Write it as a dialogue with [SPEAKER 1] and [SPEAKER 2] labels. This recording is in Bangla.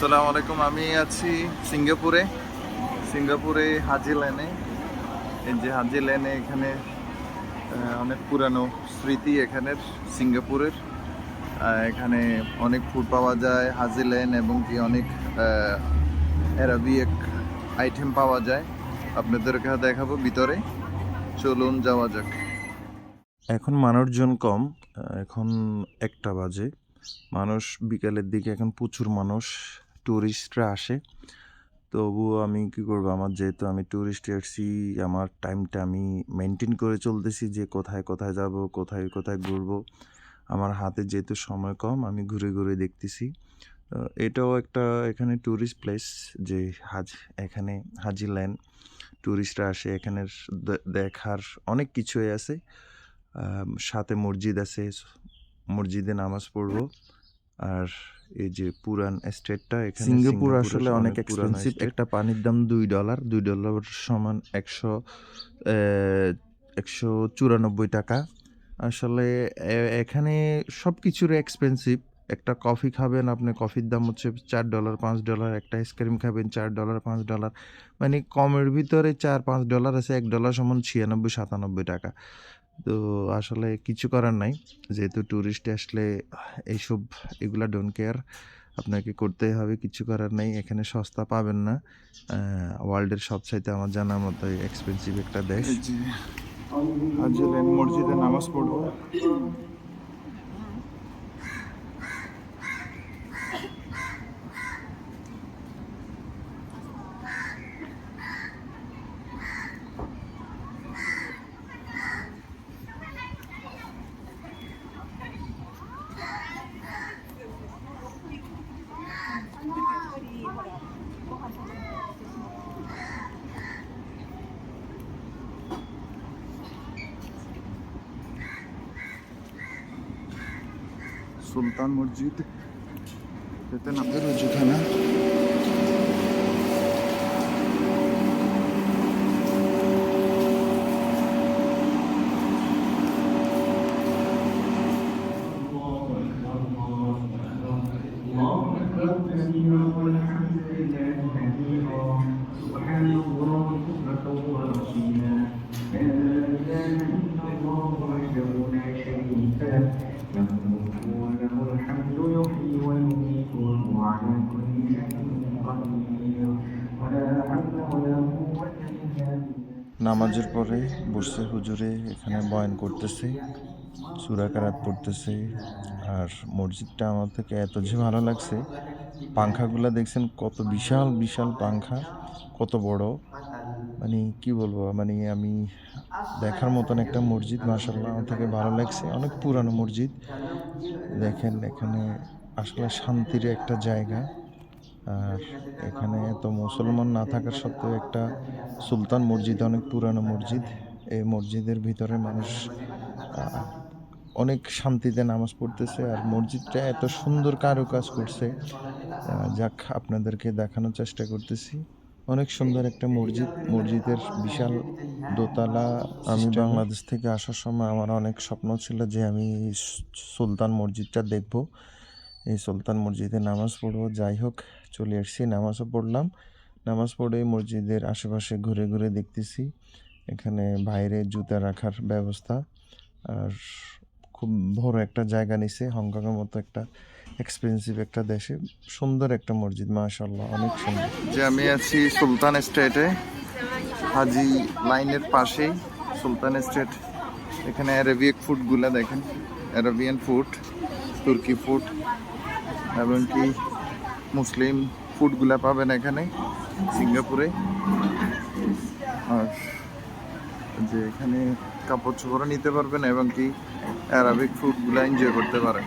[SPEAKER 1] আসসালামু আলাইকুম। আমি আছি সিঙ্গাপুরে। সিঙ্গাপুরে হাজি লেনে। এই যে হাজি লেনে এখানে অনেক পুরানো স্মৃতি এখানের সিঙ্গাপুরের। এখানে অনেক ফুড পাওয়া যায়, হাজি লেন এবং কি অনেক অ্যারাবিক আইটেম পাওয়া যায়। আপনাদেরকে দেখাবো ভিতরে। চলুন যাওয়া যাক। এখন মানুষজন কম এখন একটা বাজে। মানুষ বিকালের দিকে, এখন প্রচুর মানুষ। ট্যুরিস্টরা আসে। তবুও আমি কি করব? আমার যেহেতু আমি ট্যুরিস্ট এসেছি আমার টাইমটা আমি মেনটেন করে চলতেছি যে কোথায় কোথায় যাব, কোথায় কোথায় ঘুরবো। আমার হাতে যেহেতু সময় কম, আমি ঘুরে ঘুরে দেখতেছি। এটাও একটা এখানে ট্যুরিস্ট প্লেস যে হাজ, এখানে হাজি ল্যান্ড ট্যুরিস্টরা আসে, এখানের দেখার অনেক কিছুই আছে। সাথে মসজিদ আছে, মসজিদে নামাজ পড়ব। আর এই যে পুরান স্টেটটা এখানে সিঙ্গাপুর আসলে অনেক এক্সপেন্সিভ একটা পানির দাম দুই ডলার দুই ডলার সমান একশো একশো চুরানব্বই টাকা। আসলে এখানে সব কিছুর এক্সপেন্সিভ একটা কফি খাবেন, আপনি কফির দাম হচ্ছে চার ডলার, পাঁচ ডলার, একটা আইসক্রিম খাবেন চার ডলার, পাঁচ ডলার। মানে কমের ভিতরে চার, পাঁচ ডলার আছে, এক ডলার সমান ছিয়ানব্বই, সাতানব্বই টাকা। তো আসলে কিছু করার নাই, যেহেতু ট্যুরিস্ট আসলে এইসব, এগুলা ডোন্ট কেয়ার আপনাকে করতেই হবে, কিছু করার নেই। এখানে সস্তা পাবেন না। ওয়ার্ল্ডের সবচাইতে আমার জানা মতো এক্সপেন্সিভ একটা দেশ। মসজিদে নামাজ পড়ব।
[SPEAKER 2] सुल्तान मस्जिद। कहते हैं ना मस्जिद है ना?
[SPEAKER 1] নামাজের পরে বসছে হুজুরে, এখানে বয়ান করতেছে সুরাকারাত পড়তেছে, আর মসজিদটা আমার থেকে এত যে ভালো লাগছে, পাংখাগুলো দেখছেন কত বিশাল বিশাল পাংখা, কত বড়। মানে কি বলব মানে আমি দেখার মতন একটা মসজিদ মাসাল্লাহ আমার থেকে ভালো লাগছে, অনেক পুরানো মসজিদ। দেখেন এখানে আসলে শান্তির একটা জায়গা। আর এখানে এত মুসলমান না থাকার সত্ত্বেও একটা সুলতান মসজিদ অনেক পুরানো মসজিদ। এই মসজিদের ভিতরে মানুষ অনেক শান্তিতে নামাজ পড়তেছে আর মসজিদটা এত সুন্দর কারুকাজ করছে। যাক আপনাদেরকে দেখানোর চেষ্টা করতেছি। অনেক সুন্দর একটা মসজিদ মসজিদের বিশাল দোতলা। আমি বাংলাদেশ থেকে আসার সময় আমার অনেক স্বপ্ন ছিল যে আমি সুলতান মসজিদটা দেখব। এই সুলতান মসজিদে নামাজ পড়ব। যাই হোক, চলে এসেছি নামাজও পড়লাম। নামাজ পড়ে মসজিদের আশেপাশে ঘুরে ঘুরে দেখতেছি। এখানে বাইরে জুতা রাখার ব্যবস্থা। আর খুব বড় একটা জায়গা নিছে, হংকংয়ের মতো একটা এক্সপেন্সিভ একটা দেশে। সুন্দর একটা মসজিদ মাশাল্লাহ অনেক সুন্দর। যে আমি আছি সুলতান স্টেটে হাজি লাইনের পাশেই সুলতান স্টেট। এখানে অ্যারাবিক ফুডগুলো দেখেন অ্যারাবিয়ান ফুড তুর্কি ফুড এবং কি মুসলিম ফুডগুলো পাবেন এখানে, সিঙ্গাপুরে। আর যে এখানে কাপড় চোপড়ও নিতে পারবেন, এবং কি অ্যারাবিক ফুডগুলো এনজয় করতে পারেন।